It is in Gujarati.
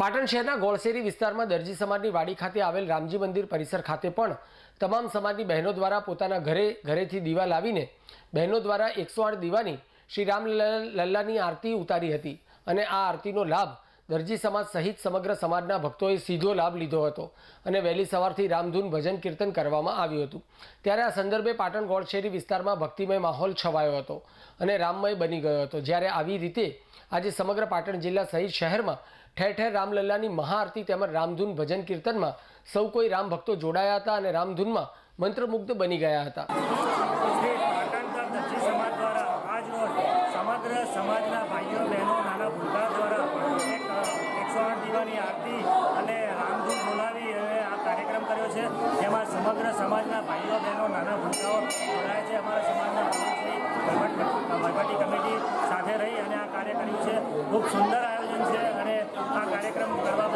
પાટણ શહેરના ગોળશેરી વિસ્તારમાં દરજી સમાજની વાડી ખાતે આવેલ રામજી મંદિર પરિસર ખાતે પણ તમામ સમાજની બહેનો દ્વારા પોતાના ઘરે, ઘરેથી દીવા લાવીને બહેનો દ્વારા એકસો આઠ દીવાની શ્રી રામ લલ્લા- લલ્લાની આરતી ઉતારી હતી અને આ આરતીનો લાભ દરજી સમાજ સહિત સમગ્ર સમાજના ભક્તોએ સીધો લાભ લીધો હતો અને વહેલી સવારથી રામધૂન ભજન કીર્તન કરવામાં આવ્યું હતું. ત્યારે આ સંદર્ભે પાટણ ગોળશેરી વિસ્તારમાં ભક્તિમય માહોલ છવાયો હતો અને રામમય બની ગયો હતો. જ્યારે આવી રીતે આજે સમગ્ર પાટણ જિલ્લા સહિત શહેરમાં ઠેર ઠેર રામલલ્લાની મહાઆરતી તેમજ રામધૂન ભજન કીર્તનમાં સૌ કોઈ રામ ભક્તો જોડાયા હતા અને રામધૂનમાં મંત્રમુગ્ધ બની ગયા હતા. સમગ્ર સમાજ આરતી અને રામધૂન બોલાવી અને આ કાર્યક્રમ કર્યો છે. જેમાં સમગ્ર સમાજના ભાઈઓ, બહેનો, નાના ભૂલકાઓ જોડાય છે. અમારા સમાજના વહીવટી કમિટી સાથે રહી અને આ કાર્ય કર્યું છે. ખૂબ સુંદર આયોજન છે અને આ કાર્યક્રમ કરવા